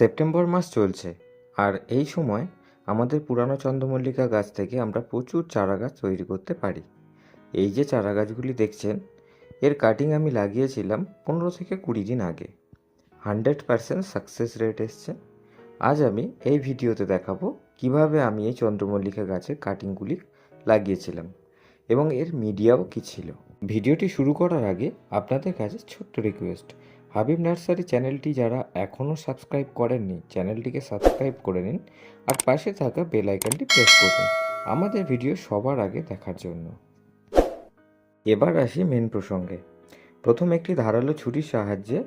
September মাস চলছে। আর এই সময় আমাদের পুরানো চন্দ্রমল্লিকা গাছ থেকে আমরা প্রচুর চারা গাছ তৈরি করতে পারি। এই যে চারা গাছগুলি দেখছেন, এর কাটিং আমি লাগিয়েছিলাম পনেরো থেকে কুড়ি দিন আগে। হান্ড্রেড পারসেন্ট সাকসেস রেট এসছে। আজ আমি এই ভিডিওতে দেখাবো কীভাবে আমি এই চন্দ্রমল্লিকা গাছের কাটিংগুলি লাগিয়েছিলাম এবং এর মিডিয়াও কী ছিল। ভিডিওটি শুরু করার আগে আপনাদের কাছে ছোট্ট রিকোয়েস্ট হাবিব নার্সারি চ্যানেলটি যারা এখনও সাবস্ক্রাইব করেননি, চ্যানেলটিকে সাবস্ক্রাইব করে নিন আর পাশে থাকা বেল আইকনটি প্রেস করুন আমাদের ভিডিও সবার আগে দেখার জন্য। এবার আসি মেন প্রসঙ্গে। প্রথম একটি ধারালো ছুরির সাহায্যে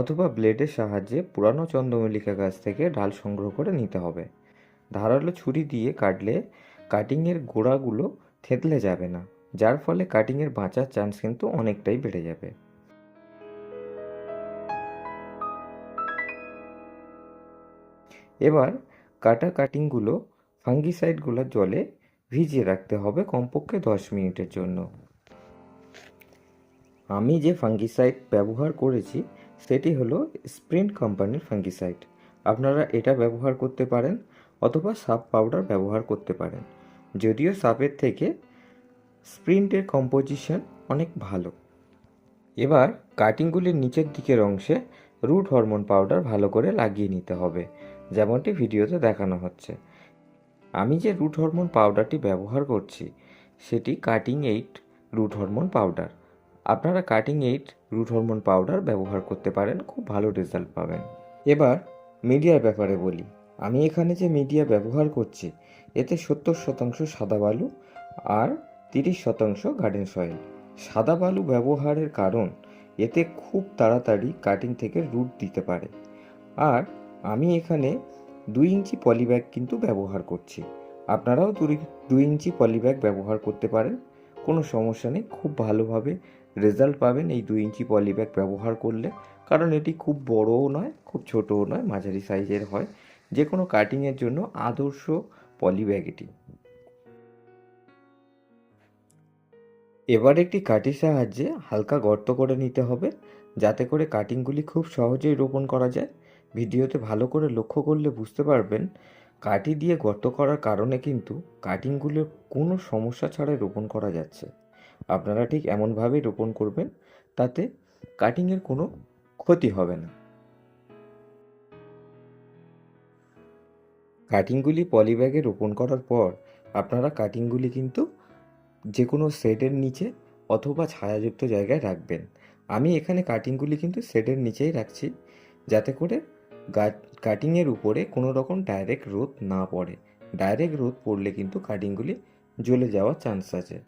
অথবা ব্লেডের সাহায্যে পুরানো চন্দ্রমল্লিকা গাছ থেকে ডাল সংগ্রহ করে নিতে হবে। ধারালো ছুরি দিয়ে কাটলে কাটিংয়ের গোড়াগুলো থেতলে যাবে না, যার ফলে কাটিংয়ের বাঁচার চান্স কিন্তু অনেকটাই বেড়ে যাবে। এবার কাটা কাটিংগুলো ফাঙ্গিসাইডগুলো জলে ভিজিয়ে রাখতে হবে কমপক্ষে দশ মিনিটের জন্য। আমি যে ফাঙ্গিসাইড ব্যবহার করেছি, সেটি হলো স্প্রিন্ট কোম্পানির ফাঙ্গিসাইড আপনারা এটা ব্যবহার করতে পারেন অথবা সাপ পাউডার ব্যবহার করতে পারেন। যদিও সাপের থেকে স্প্রিন্টের কম্পোজিশন অনেক ভালো। এবার কাটিংগুলির নিচের দিকের অংশে রুট হরমোন পাউডার ভালো করে লাগিয়ে নিতে হবে। যেমনটি ভিডিওতে দেখানো হচ্ছে। আমি যে রুট হরমোন পাউডারটি ব্যবহার করছি, সেটি cutting eight root hormone powder. আপনারা cutting eight root hormone powder ব্যবহার করতে পারেন, খুব ভালো রেজাল্ট পাবেন। এবার মিডিয়ার ব্যাপারে বলি। আমি এখানে যে মিডিয়া ব্যবহার করছি, এতে সত্তর শতাংশ সাদা বালু আর তিরিশ শতাংশ গার্ডেন সয়েল সাদা বালু ব্যবহারের কারণ, এতে খুব তাড়াতাড়ি কাটিং থেকে রুট দিতে পারে। আর আমি এখানে দুই ইঞ্চি পলিব্যাগ কিন্তু ব্যবহার করছি। আপনারাও দুই দুই ইঞ্চি পলিব্যাগ ব্যবহার করতে পারেন। কোনো সমস্যা নেই, খুব ভালোভাবে রেজাল্ট পাবেন এই দুই ইঞ্চি পলিব্যাগ ব্যবহার করলে। কারণ এটি খুব বড়ও নয়, খুব ছোটও নয়, মাঝারি সাইজের হয়। যে কোনো কাটিংয়ের জন্য আদর্শ পলিব্যাগ এটি। এবার একটি কাঠির সাহায্যে হালকা গর্ত করে নিতে হবে, যাতে করে কাটিংগুলি খুব সহজেই রোপণ করা যায়। ভিডিওতে ভালো করে লক্ষ্য করলে বুঝতে পারবেন কাটি দিয়ে গর্ত করার কারণে কিন্তু কাটিংগুলো কোনো সমস্যা ছাড়াই রোপণ করা যাচ্ছে। আপনারা ঠিক এমনভাবেই রোপণ করবেন, তাতে কাটিংয়ের কোনো ক্ষতি হবে না। কাটিংগুলি পলিব্যাগে রোপণ করার পর আপনারা কাটিংগুলি কিন্তু যে কোনো শেডের নিচে অথবা ছায়াযুক্ত জায়গায় রাখবেন। আমি এখানে কাটিংগুলি কিন্তু শেডের নিচেই রাখছি, যাতে করে কাটিংয়ের উপরে কোনো রকম ডাইরেক্ট রোদ না পড়ে। ডাইরেক্ট রোদ পড়লে কিন্তু কাটিংগুলি জ্বলে যাওয়ার চান্স আছে।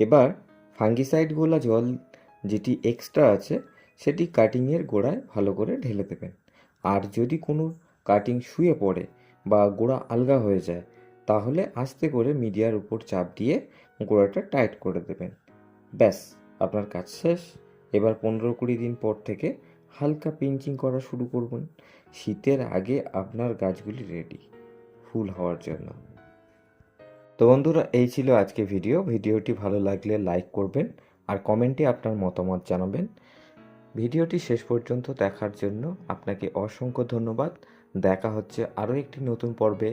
এবার ফাঙ্গিসাইডগুলো জল যেটি এক্সট্রা আছে, সেটি কাটিংয়ের গোড়ায় ভালো করে ঢেলে দেবেন। আর যদি কোনো কাটিং শুয়ে পড়ে বা গোড়া আলগা হয়ে যায়, তাহলে আস্তে করে মিডিয়ার উপর চাপ দিয়ে গোড়াটা টাইট করে দেবেন। ব্যাস, আপনার কাজ শেষ। এবার পনেরো কুড়ি দিন পর থেকে হালকা পিঞ্চিং করা শুরু করবেন। শীতের আগে আপনার গাছগুলি রেডি ফুল হওয়ার জন্য। তো বন্ধুরা, এই ছিল আজকে ভিডিও ভিডিওটি ভালো লাগলে লাইক করবেন আর কমেন্টে আপনার মতামত জানাবেন। ভিডিওটি শেষ পর্যন্ত দেখার জন্য আপনাকে অসংখ্য ধন্যবাদ। দেখা হচ্ছে আরও একটি নতুন পর্বে।